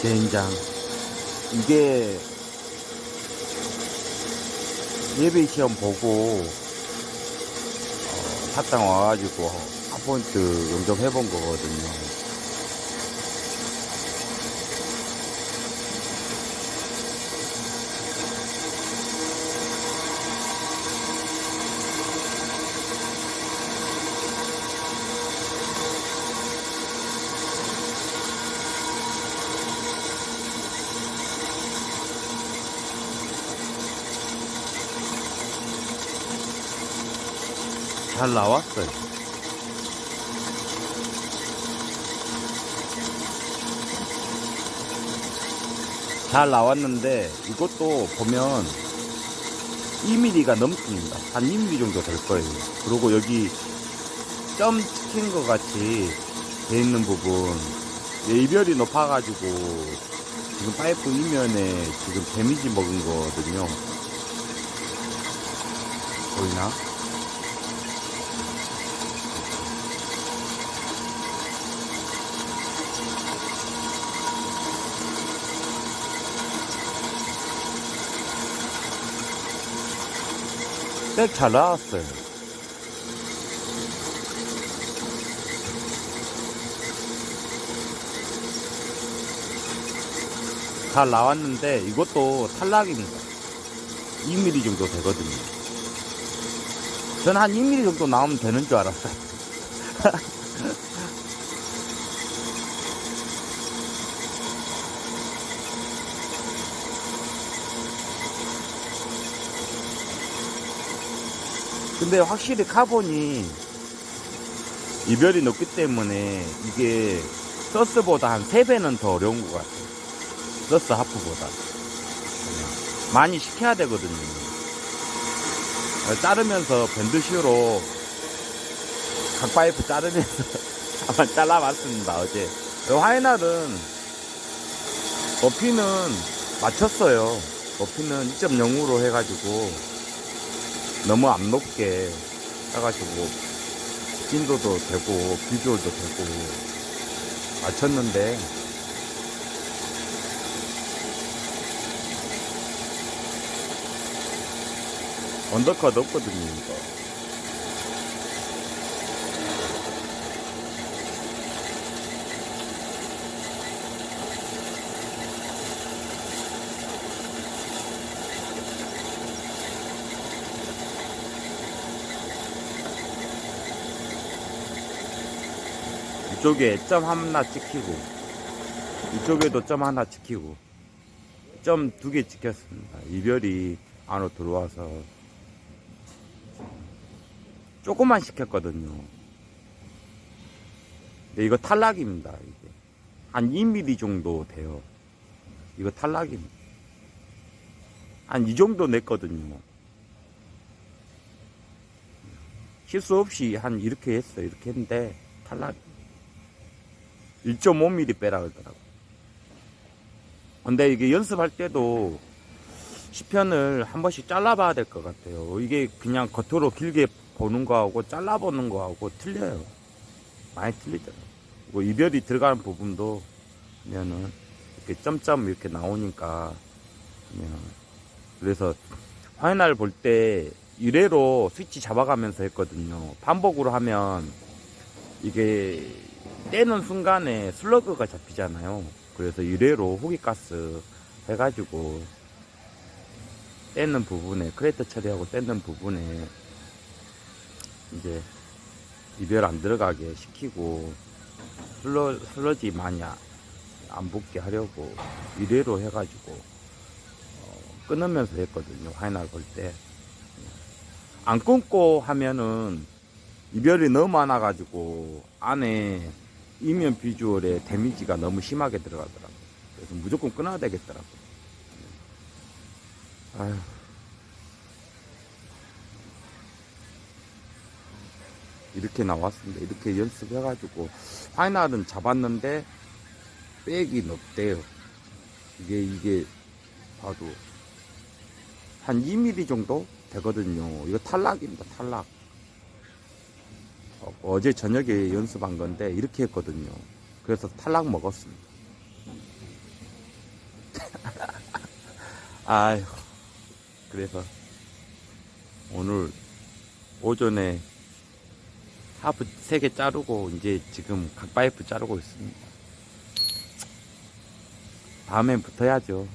젠장. 이게 예비 시험 보고 어, 사탕 와가지고 한 포인트 용접해본 거거든요. 잘 나왔어요. 잘 나왔는데 이것도 보면 2mm가 넘습니다. 한 2mm 정도 될 거예요. 그리고 여기 점 찍힌 것 같이 돼 있는 부분 이별이 높아가지고 지금 파이프 이면에 지금 데미지 먹은 거거든요. 보이나? 백 잘 나왔어요. 잘 나왔는데 이것도 탈락입니다. 2mm 정도 되거든요. 전한 2mm 정도 나오면 되는 줄 알았어요. 근데 확실히 카본이 이별이 높기 때문에 이게 서스보다 한 3배는 더 어려운 것 같아요. 서스 하프보다. 많이 식혀야 되거든요. 자르면서 밴드슈로 각 파이프 자르면서 한번 잘라봤습니다, 어제. 화이날은 높이는 맞췄어요. 높이는 2.0으로 해가지고 너무 안 높게 해가지고 진도도 되고 비주얼도 되고 맞췄는데 언더컷 없거든요 이거 이쪽에 점 하나 찍히고 이쪽에도 점 하나 찍히고 점 두 개 찍혔습니다. 이별이 안으로 들어와서 조금만 시켰거든요. 근데 이거 탈락입니다 이게. 한 2mm 정도 돼요. 이거 탈락입니다. 한 이 정도 냈거든요. 실수 없이 한 이렇게 했어 이렇게 했는데 탈락 1.5mm 빼라 그러더라고. 근데 이게 연습할 때도 시편을 한 번씩 잘라봐야 될 것 같아요. 이게 그냥 겉으로 길게 보는 거하고 잘라보는 거하고 틀려요. 많이 틀리더라고요. 이별이 들어가는 부분도 보면은 이렇게 점점 이렇게 나오니까 그냥 그래서 화이날 볼때 이래로 스위치 잡아가면서 했거든요. 반복으로 하면 이게 떼는 순간에 슬러그가 잡히잖아요. 그래서 유래로 호기가스 해가지고 떼는 부분에 크레이터 처리하고 떼는 부분에 이제 이별 안 들어가게 시키고 슬러, 슬러지 아- 안 붙게 하려고 유래로 해가지고 어, 끊으면서 했거든요. 화이날 볼 때. 안 끊고 하면은 이별이 너무 많아가지고 안에 이면 비주얼에 데미지가 너무 심하게 들어가더라고요. 그래서 무조건 끊어야 되겠더라고요. 이렇게 나왔습니다. 이렇게 연습해가지고 파이널은 잡았는데 백이 높대요. 이게 이게 봐도 한 2mm 정도 되거든요. 이거 탈락입니다. 탈락. 어제 저녁에 연습한 건데 이렇게 했거든요. 그래서 탈락 먹었습니다. 아휴, 그래서 오늘 오전에 하프 3개 자르고 이제 지금 각파이프 자르고 있습니다. 다음엔 붙어야죠.